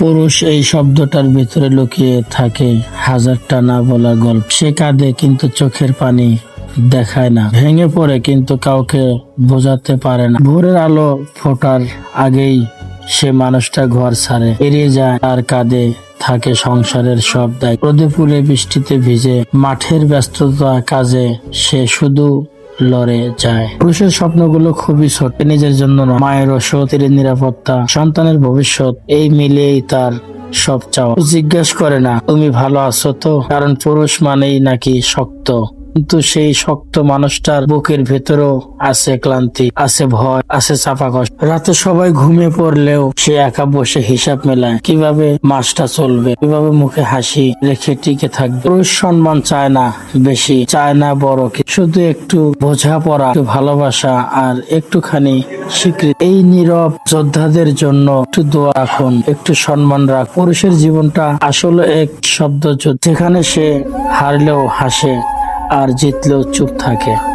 পুরুষ এই শব্দটার ভিতরে লুকিয়ে থাকে। হাজারটা না বলা গল্প। সে কাঁদে কিন্তু চোখের পানি দেখায় না। ভেঙে পড়ে কিন্তু কাউকে বোঝাতে পারে না। ভোরের আলো ফোটার আগেই সে মানুষটা ঘর ছাড়ে। এড়িয়ে যায় আর কাঁদে, থাকে সংসারের সব দায়। রোদে বৃষ্টিতে ভিজে, মাঠের ব্যস্ততা কাজে সে শুধু লড়ে যায়। পুরুষের স্বপ্নগুলো খুবই ছোট। নিজের জন্য নয়। মায়ের সতীর নিরাপত্তা, সন্তানের ভবিষ্যৎ, এই মিলেই তার সব চাওয়া। জিজ্ঞেস করে, না, তুমি ভালো আছো তো? কারণ পুরুষ মানেই নাকি শক্ত। কিন্তু সেই শক্ত মানুষটার বুকের ভেতরেও আছে ক্লান্তি, আছে ভয়, আছে চাপা কষ্ট। রাতে সবাই ঘুমিয়ে পড়লেও সে একা বসে হিসাব মেলায় কীভাবে মাসটা চলবে, কীভাবে মুখে হাসি রেখে টিকে থাকবে। পুরুষ সম্মান চায় না বেশি, চায় না বড় শুধু একটু বোঝাপড়া, একটু ভালোবাসা আর একটুখানি স্বীকৃতি। এই নীরব যোদ্ধাদের জন্য একটু দোয়া রাখুন, একটু সম্মান রাখ পুরুষের জীবনটা আসলে এক শব্দ যেখানে সে হারলেও হাসে। আর জিতলেও চুপ থাকে।